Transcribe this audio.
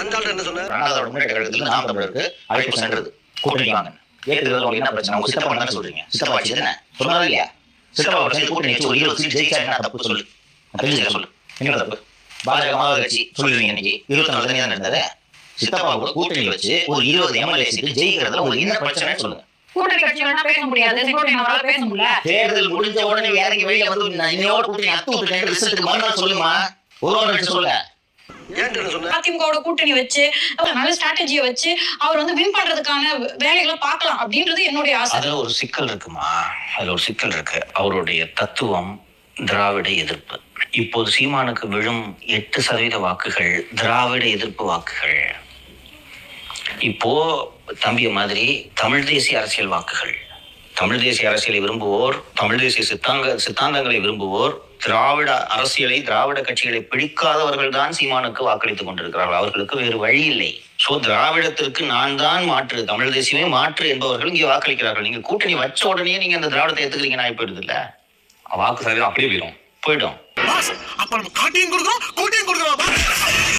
அந்த என்ன சொன்னார்? அண்ணாதோட முன்னேற்ற கழகத்துக்கு நாம் தமிழருக்கு அழைப்பு சென்றது. கூட்டணி வாங்க. ஏற்கிறது உங்களுக்கு என்ன பிரச்சனை? உங்க சித்தப்பா தானே சொல்றீங்க? சித்தப்பா வச்சு தானே சொன்னாரா இல்லையா? சித்தப்பா வச்சு கூட்டணி வச்சு ஒரு இருபது சீட் ஜெயிச்சா என்ன தப்பு? சொல்லு. நான் தெரிஞ்சுக்க சொல்லு. என்ன தப்பு? பாஜக மாவட்ட கட்சி சொல்லுவீங்க இன்னைக்கு. இருபத்தி நாலு தானே நடந்தது சித்தப்பா கூட கூட்டணி வச்சு ஒரு இருபது எம்எல்ஏ சீட் ஜெயிக்கிறதுல உங்களுக்கு என்ன பிரச்சனை சொல்லுங்க. தேர்தல் முடிஞ்ச உடனே இறங்கி வெளியில வந்து நான் இன்னையோட கூட்டணி அத்து விட்டுட்டேன் ரிசல்ட்டுக்கு மறுநாள் சொல்லுமா? ஒரு சொல்ல. அதிமுகவோட கூட்டணி வச்சு நல்ல ஸ்ட்ராட்டஜியை வச்சு அவர் வந்து வின் பண்றதுக்கான வேலைகளை பார்க்கலாம் அப்படின்றது என்னுடைய ஆசை. அதுல ஒரு சிக்கல் இருக்குமா? அதுல ஒரு சிக்கல் இருக்கு. அவருடைய தத்துவம் திராவிட எதிர்ப்பு. இப்போது சீமானுக்கு விழும் எட்டு சதவீத வாக்குகள் திராவிட எதிர்ப்பு வாக்குகள். இப்போ தம்பிய மாதிரி தமிழ் தேசிய அரசியல் வாக்குகள். தமிழ் தேசிய அரசியலை விரும்புவோர் தமிழ் தேசிய சித்தாங்க சித்தாந்தங்களை விரும்புவோர் திராவிட அரசியலை திராவிட கட்சிகளை பிடிக்காதவர்கள் தான் சீமானுக்கு வாக்களித்துக் கொண்டிருக்கிறார்கள். அவர்களுக்கு வேறு வழி இல்லை. சோ திராவிடத்திற்கு நான் தான் மாற்று தமிழ் தேசியமே மாற்று என்பவர்கள் இங்கே வாக்களிக்கிறார்கள். நீங்க கூட்டணி வச்ச உடனே நீங்க அந்த திராவிடத்தை ஏத்துக்கிறீங்க நான் போயிடுது இல்ல? வாக்கு சதவீதம் அப்படியே போயிடும். போயிடும்.